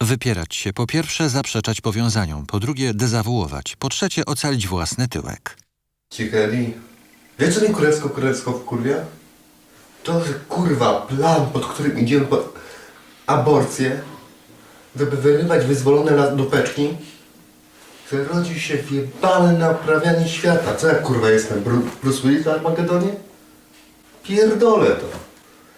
Wypierać się, po pierwsze zaprzeczać powiązaniom, po drugie dezawuować, po trzecie ocalić własny tyłek. Ciekawi. Wiesz co mnie kurewsko kurewsko wkurwia? To, że kurwa plan, pod którym idziemy po aborcję, żeby wyrywać wyzwolone na dupeczki, że rodzi się wjebane naprawianie świata. Co ja kurwa jestem? Bru- Bruce Willis w Armagedonie? Pierdolę to.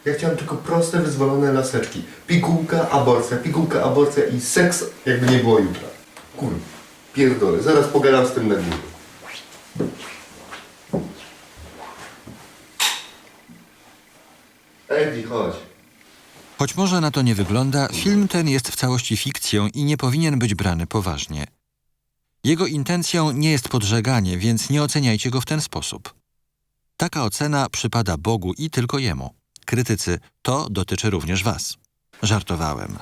Ja chciałem tylko proste, wyzwolone laseczki. Pigułka, aborcja, pigułka, aborcja i seks, jakby nie było jutra. Kurwa, pierdolę. Zaraz pogadam z tym górze. Eddie, chodź. Choć może na to nie wygląda, film ten jest w całości fikcją i nie powinien być brany poważnie. Jego intencją nie jest podżeganie, więc nie oceniajcie go w ten sposób. Taka ocena przypada Bogu i tylko Jemu. Krytycy, to dotyczy również Was. Żartowałem.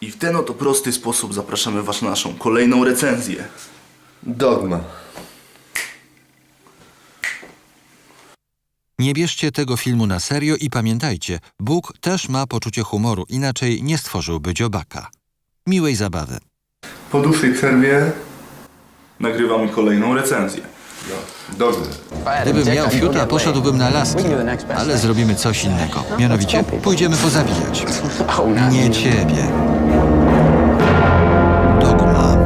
I w ten oto prosty sposób zapraszamy Was na naszą kolejną recenzję. Dogma. Nie bierzcie tego filmu na serio i pamiętajcie, Bóg też ma poczucie humoru, inaczej nie stworzyłby dziobaka. Miłej zabawy. Po dłuższej przerwie... Nagrywamy kolejną recenzję. Dogma. Gdybym miał fiuta, poszedłbym na laski, ale zrobimy coś innego. Mianowicie pójdziemy pozabijać. Nie ciebie. Dogma.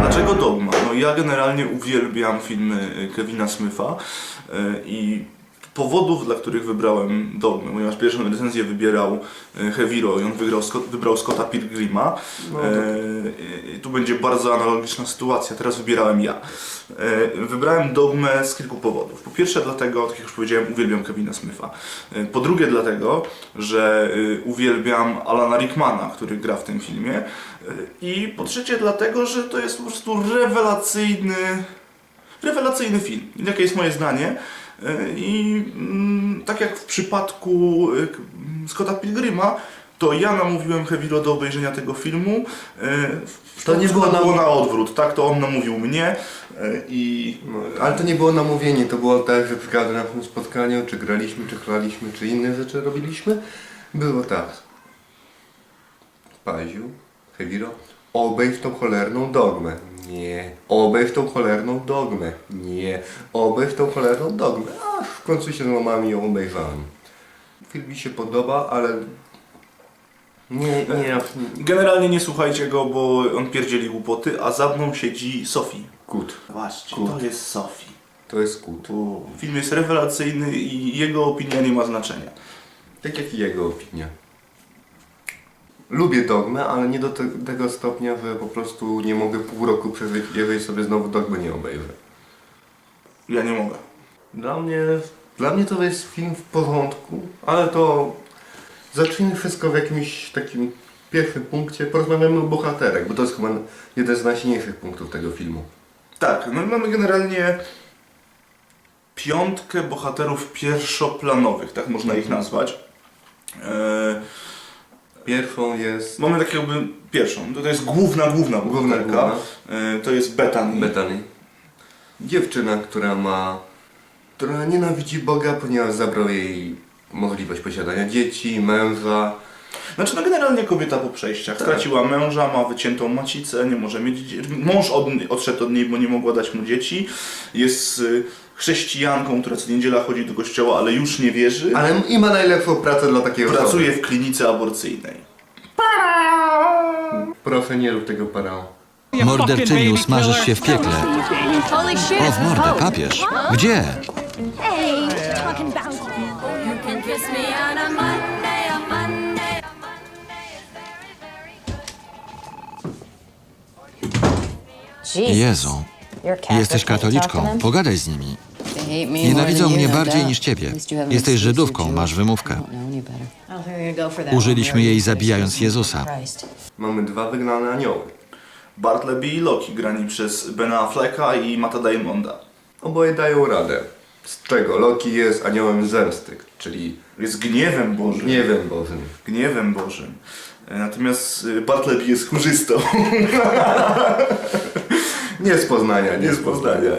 Dlaczego Dogma? No ja generalnie uwielbiam filmy y, Kevina Smitha y, i powodów, dla których wybrałem Dogmę, ponieważ pierwszą recenzję wybierał y, Heviro i on wygrał, wybrał Scotta Pilgrima. Y, y, tu będzie bardzo analogiczna sytuacja, teraz wybierałem ja. Y, Wybrałem Dogmę z kilku powodów. Po pierwsze dlatego, tak jak już powiedziałem, uwielbiam Kevina Smitha. Y, Po drugie dlatego, że y, uwielbiam Alana Rickmana, który gra w tym filmie. Y, I po trzecie dlatego, że to jest po prostu rewelacyjny, rewelacyjny film. Jakie jest moje zdanie? Y, I mm, tak jak w przypadku k- mm, Scotta Pilgrima, to ja namówiłem Heviro do obejrzenia tego filmu. y, To nie było było nam- na odwrót, tak? To on namówił mnie i No, ale to nie było namówienie, to było tak, że przy każdym naszym spotkaniu, czy graliśmy, czy chlaliśmy, czy inne rzeczy robiliśmy, było tak. Paziu, Hewiro, obejrz tą cholerną dogmę. Nie. Obejrz tą cholerną dogmę. Nie. Obejrz tą cholerną dogmę. Aż w końcu się złamałem i ją obejrzałem. Film mi się podoba, ale... Nie, nie, generalnie nie słuchajcie go, bo on pierdzieli głupoty, a za mną siedzi Sophie. kut. Właśnie, Kut. to jest Sophie. To jest kut. Film jest rewelacyjny i jego opinia nie ma znaczenia. Tak jak i jego opinia. Lubię dogmę, ale nie do te, tego stopnia, że po prostu nie mogę pół roku przeżyć, jeżeli sobie znowu dogmy nie obejrzę. Ja nie mogę. Dla mnie, dla mnie to jest film w porządku, ale to zacznijmy wszystko w jakimś takim pierwszym punkcie. Porozmawiamy o bohaterach, bo to jest chyba jeden z najsilniejszych punktów tego filmu. Tak, no i mamy generalnie piątkę bohaterów pierwszoplanowych, tak można ich nazwać. E, Pierwszą jest mamy tak jakby pierwszą, to, jest główna, główna Główna, bohaterka. E, to jest Bethany. Bethany. Dziewczyna, która ma. która nienawidzi Boga, ponieważ zabrał jej możliwość posiadania dzieci, męża. Znaczy no generalnie kobieta po przejściach. Straciła męża, ma wyciętą macicę, nie może mieć dzieci. Mąż od, odszedł od niej, bo nie mogła dać mu dzieci. Jest y, chrześcijanką, która co niedziela chodzi do kościoła, ale już nie wierzy. Ale i ma najlepszą pracę dla takiej osoby. Pracuje w klinice aborcyjnej. Proszę, nie rób tego parał. Morderczyniu, smażysz się w piekle. O, w mordę, papież. Gdzie? Jezu, jesteś katoliczką, pogadaj z nimi. Nienawidzą mnie bardziej niż ciebie. Jesteś Żydówką, masz wymówkę. Użyliśmy jej zabijając Jezusa. Mamy dwa wygnane anioły. Bartleby i Loki, grani przez Bena Afflecka i Matta Damonda. Oboje dają radę. Z czego Loki jest aniołem zemsty, czyli Jest gniewem Bożym. gniewem Bożym. Gniewem Bożym. E, Natomiast y, Bartleby jest chórzystą. Nie z Poznania, nie, Nie z Poznania.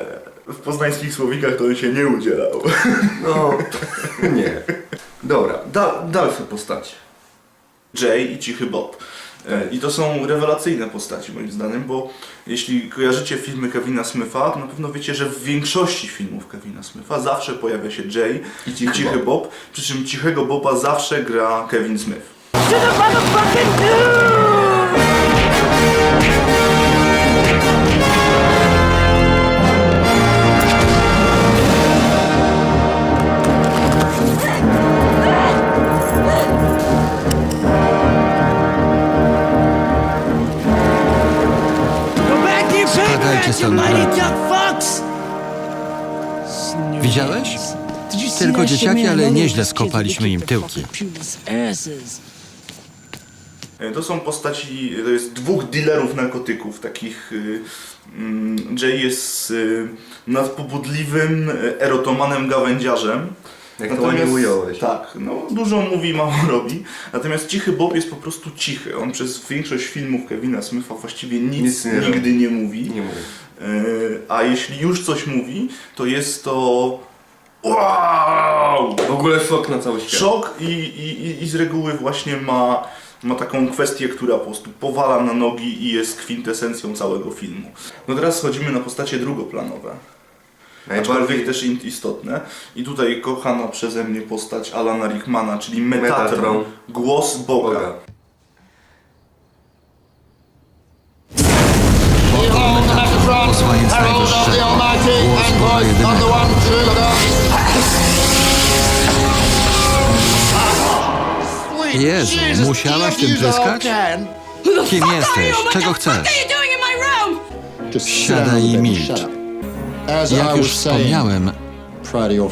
W poznańskich słowikach to on się nie udzielał. No, nie. Dobra, da, dalsze postacie. Jay i Cichy Bob. E, I to są rewelacyjne postaci moim zdaniem, bo jeśli kojarzycie filmy Kevina Smitha, to na pewno wiecie, że w większości filmów Kevina Smitha zawsze pojawia się Jay I i Cichy Cichy, Bob. Bob, przy czym Cichego Boba zawsze gra Kevin Smith. Spadajcie stąd, brat. Widziałeś? Tylko dzieciaki, ale nieźle skopaliśmy im tyłki. E, To są postaci, to jest dwóch dealerów narkotyków, takich... y, mm, Jay jest y, nadpobudliwym, y, erotomanem gawędziarzem. Jak to ładnie ująłeś. Tak, no dużo mówi, mało robi. Natomiast Cichy Bob jest po prostu cichy. On przez większość filmów Kevina Smitha właściwie nic, Nic nie robi. nigdy nie mówi. Nie mówię. Yy, a jeśli już coś mówi, to jest to wow! W ogóle szok na cały świat. Szok i, i, i- z reguły właśnie ma, ma taką kwestię, która po prostu powala na nogi i jest kwintesencją całego filmu. No teraz schodzimy na postacie drugoplanowe. Aczkolwiek też istotne. I tutaj kochana przeze mnie postać Alana Rickmana, czyli Metatron, Metatron. głos Boga. Boga. Jezu, musiałaś tym pryskać? Kim jesteś? Czego chcesz? Doing in my room? Siadaj i milcz. Jak już wspomniałem,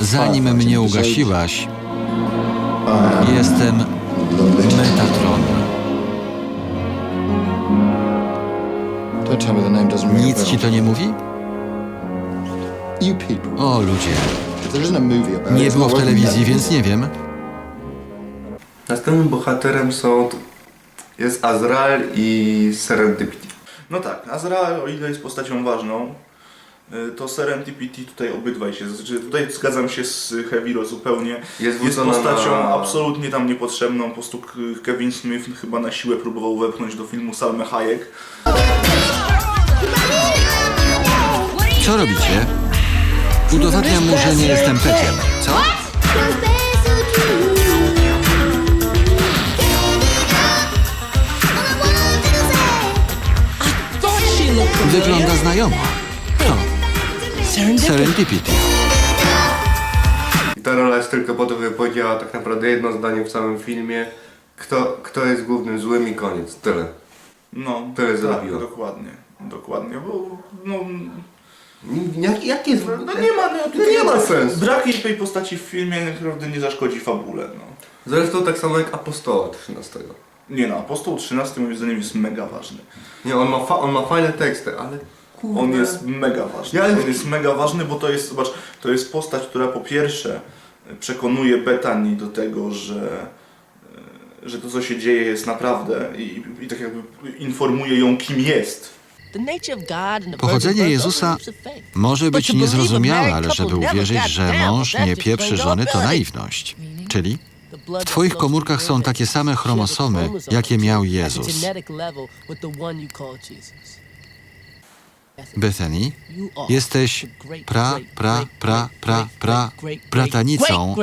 zanim mnie ugasiłaś, jestem Metatron. Nic ci to nie mówi? O ludzie, nie było w telewizji, więc nie wiem. Następnym bohaterem są... Jest Azrael i Serendipity. No tak, Azrael, o ile jest postacią ważną, y, to Serendipity tutaj obydwaj się, znaczy tutaj zgadzam się z Heviro zupełnie. Jest Jest postacią na- absolutnie tam niepotrzebną, po prostu Kevin Smith chyba na siłę próbował wepchnąć do filmu Salmę Hayek. Co robicie? Udowadniam mu, że nie jestem peciem. Co? Wygląda znajomo. Kto? Serendipity. Ta rola jest tylko po to, by powiedziała tak naprawdę jedno zdanie w całym filmie. Kto, kto jest głównym złym i koniec. Tyle. No, Tyle tak, zrobiło. dokładnie, dokładnie, bo no, Jak, jak jest... no nie ma, no, nie ma sensu. Brak jej tej postaci w filmie naprawdę nie zaszkodzi fabule, no. Zresztą tak samo jak Apostoła 13. Nie no, Apostoł 13 moim zdaniem jest mega ważny. Nie, on ma, fa- on ma fajne teksty, ale... Kurde. On jest mega ważny. Ja- On jest mega ważny, bo to jest, zobacz, to jest postać, która po pierwsze przekonuje Betani do tego, że, e, że to co się dzieje jest naprawdę i, i tak jakby informuje ją kim jest. Pochodzenie Jezusa może być niezrozumiałe, ale żeby uwierzyć, że mąż nie pieprzy żony, to naiwność. Czyli W twoich komórkach są takie same chromosomy, jakie miał Jezus. Bethany, jesteś pra, pra, pra, pra, pra, bratanicą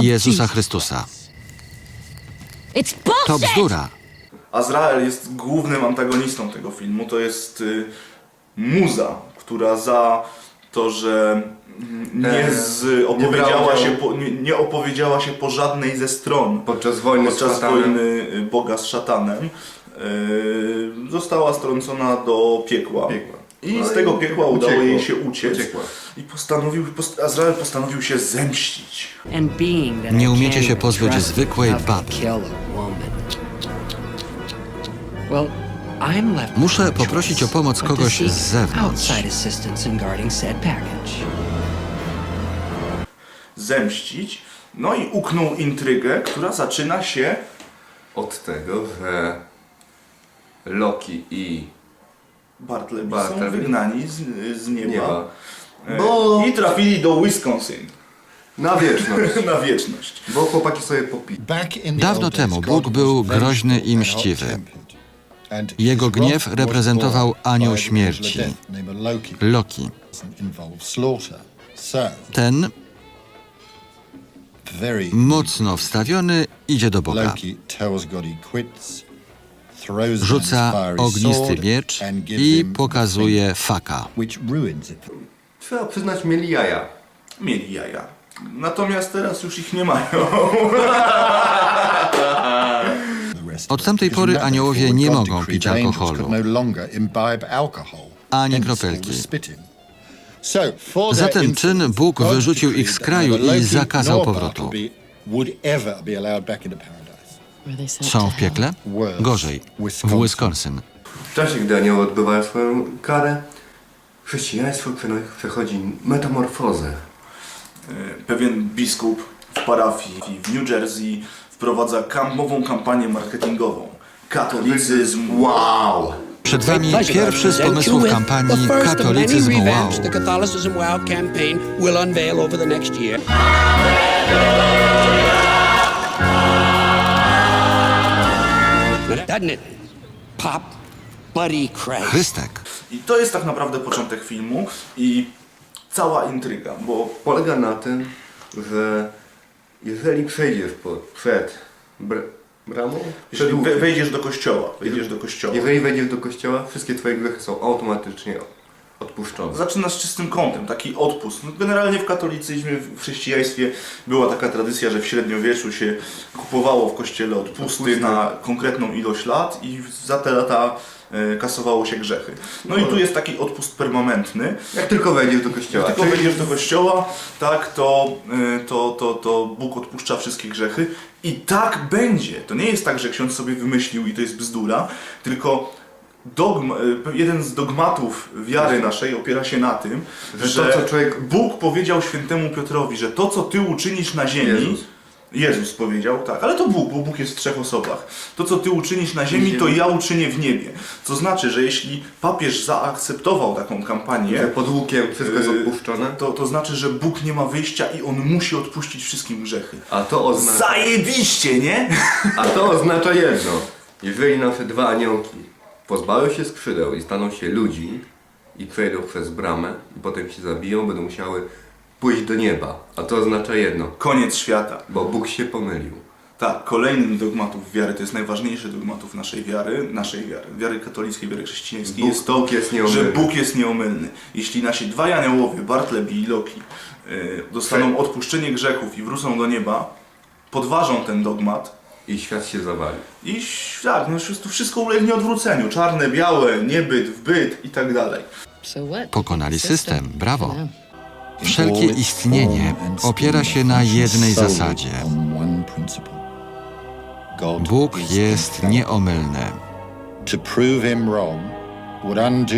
Jezusa Chrystusa. To bzdura. Azrael jest głównym antagonistą tego filmu. To jest y, muza, która za to, że nie, Eee, z, nie opowiedziała, brała się po, nie, nie opowiedziała się po żadnej ze stron Podczas wojny z podczas szatanem. wojny y, Boga z szatanem y, została strącona do piekła. Piekła. I No z i tego piekła udało uciekła. jej się uciec. Uciekła. I postanowił, post, Azrael postanowił się zemścić. Nie umiecie się pozbyć zwykłej baby. Muszę poprosić o pomoc kogoś z zewnątrz. Zemścić. No i uknął intrygę, która zaczyna się Od tego, że Loki i Bartleby, są Bartleby. wygnani z, z nieba. Nieba. E, Bo- I trafili do Wisconsin. Na wieczność. na wieczność. Bo chłopaki sobie popi. Dawno temu Bóg był groźny i mściwy. Jego gniew reprezentował anioł śmierci, Loki. Ten, mocno wstawiony, idzie do Boga. Rzuca ognisty miecz i pokazuje faka. Trzeba przyznać, mieli jaja. Mieli jaja. Natomiast teraz już ich nie mają. Od tamtej pory aniołowie nie mogą pić alkoholu. Ani kropelki. Za ten czyn Bóg wyrzucił ich z kraju i zakazał powrotu. Są w piekle? Gorzej, w Wisconsin. W czasie, gdy anioły odbywają swoją karę, chrześcijaństwo przechodzi metamorfozę. E, Pewien biskup w parafii w New Jersey wprowadza kampową kampanię marketingową. Katolicyzm. Wow! Przed wami pierwszy z pomysłów kampanii Katolicyzm Wow. Chrystek. I to jest tak naprawdę początek filmu i cała intryga, bo Polega na tym, że jeżeli przejdziesz po, przed br bramą, łukiem, wejdziesz do kościoła, wejdziesz do kościoła, jeżeli wejdziesz do kościoła, wszystkie twoje grzechy są automatycznie odpuszczone. zaczynasz czystym kątem, taki odpust. No, generalnie w katolicyzmie, w chrześcijaństwie była taka tradycja, że w średniowieczu się kupowało w kościele odpusty Odpusty. na konkretną ilość lat i za te lata kasowało się grzechy. No i tu jest taki odpust permanentny. Jak tylko wejdziesz do kościoła, Jak tylko wejdziesz do kościoła, tak, to, y, to, to, to Bóg odpuszcza wszystkie grzechy. I tak będzie. To nie jest tak, że ksiądz sobie wymyślił i to jest bzdura, tylko dogma, y, jeden z dogmatów wiary naszej opiera się na tym, Że że, to, człowiek- Bóg powiedział świętemu Piotrowi, że to, co ty uczynisz na ziemi, Jezus. Jezus powiedział, tak, ale to Bóg, bo Bóg jest w trzech osobach. To, co ty uczynisz na ziemi, to ja uczynię w niebie. Co znaczy, że jeśli papież zaakceptował taką kampanię, że pod łukiem wszystko jest Yy, odpuszczone, to, to znaczy, że Bóg nie ma wyjścia i On musi odpuścić wszystkim grzechy. a to oznacza... Zajebiście, nie? A to oznacza jedno. Jeżeli nasze dwa aniołki pozbawią się skrzydeł i staną się ludzi i przejdą przez bramę i potem się zabiją, będą musiały pójść do nieba. A to oznacza jedno, Koniec świata. bo Bóg się pomylił. Tak, kolejnym dogmatów wiary, to jest najważniejszy dogmatów naszej wiary, naszej wiary, wiary katolickiej, wiary chrześcijańskiej, Bóg- jest to, Bóg jest nieomylny. że Bóg jest nieomylny. Jeśli nasi dwaj aniołowie, Bartleby i Loki, yy, dostaną odpuszczenie grzechów i wrócą do nieba, podważą ten dogmat, I świat się zawali. I ś- tak, no to wszystko ulegnie odwróceniu. Czarne, białe, niebyt, wbyt i tak dalej. Pokonali system, brawo. Wszelkie istnienie opiera się na jednej zasadzie. Bóg jest nieomylny.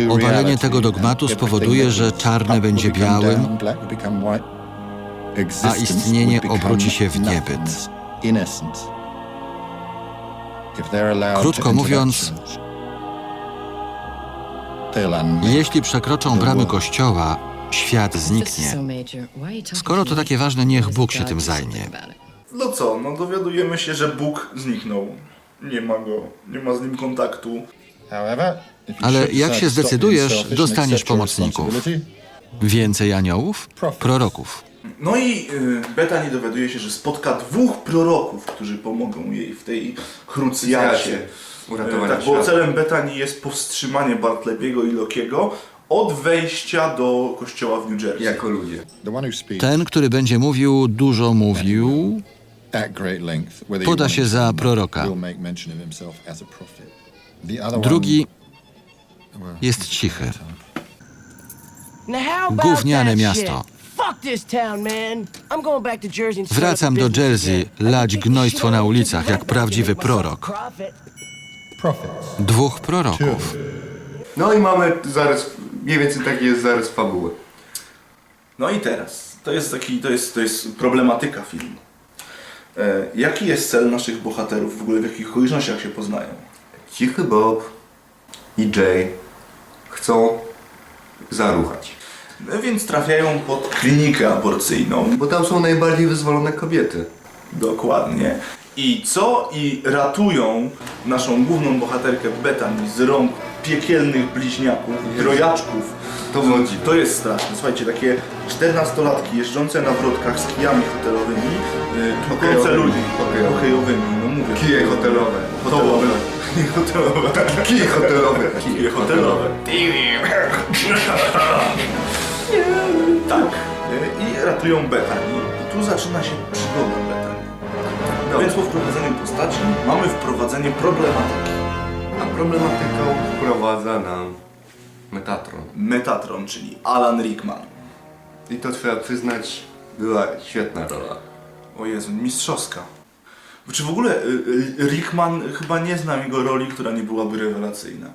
Obalenie tego dogmatu spowoduje, że czarne będzie białym, a istnienie obróci się w niebyt. Krótko mówiąc, jeśli przekroczą bramy kościoła, świat zniknie. Skoro to takie ważne, niech Bóg się tym zajmie. No co, no dowiadujemy się, że Bóg zniknął. Nie ma go, nie ma z nim kontaktu. Ale jak się zdecydujesz, dostaniesz pomocników. Więcej aniołów? Proroków. No i y, Betani dowiaduje się, że spotka dwóch proroków, którzy pomogą jej w tej krucjacie. Uratowania Y, tak, bo świata. celem Betani jest powstrzymanie Bartlebiego i Lokiego od wejścia do kościoła w New Jersey. Jako ludzie. Ten, który będzie mówił, dużo mówił, poda się za proroka. Drugi jest cichy. Gówniane miasto. Wracam do Jersey, lać gnojstwo na ulicach, jak prawdziwy prorok. Dwóch proroków. No i mamy zarys, mniej więcej taki jest zarys fabuły. No i teraz, to jest taki, to jest, to jest problematyka filmu. E, jaki jest cel naszych bohaterów, w ogóle w jakich okolicznościach się poznają? Cichy Bob i Jay chcą zaruchać. No Więc trafiają pod klinikę aborcyjną. Bo tam są najbardziej wyzwolone kobiety. Dokładnie. I co? I ratują naszą główną bohaterkę Bethany z rąk piekielnych bliźniaków, drojaczków. To wodzi. To jest straszne. Słuchajcie, takie 14-latki jeżdżące na wrotkach z kijami hotelowymi, yy, Hokejowymi. ludzi. Hokejowymi. Hokejowymi, no mówię. Kije hotelowe. Hotelowe. Nie hotelowe. Kije hotelowe. Kije hotelowe. Tak. Yy, I ratują Bethany. I tu zaczyna się przygoda. No więc po wprowadzeniu postaci mamy wprowadzenie problematyki. A problematyką wprowadza nam Metatron. Metatron, czyli Alan Rickman. I to trzeba przyznać, była świetna rola. O Jezu, mistrzowska. Czy w ogóle y, y, Rickman, chyba nie znam jego roli, która nie byłaby rewelacyjna.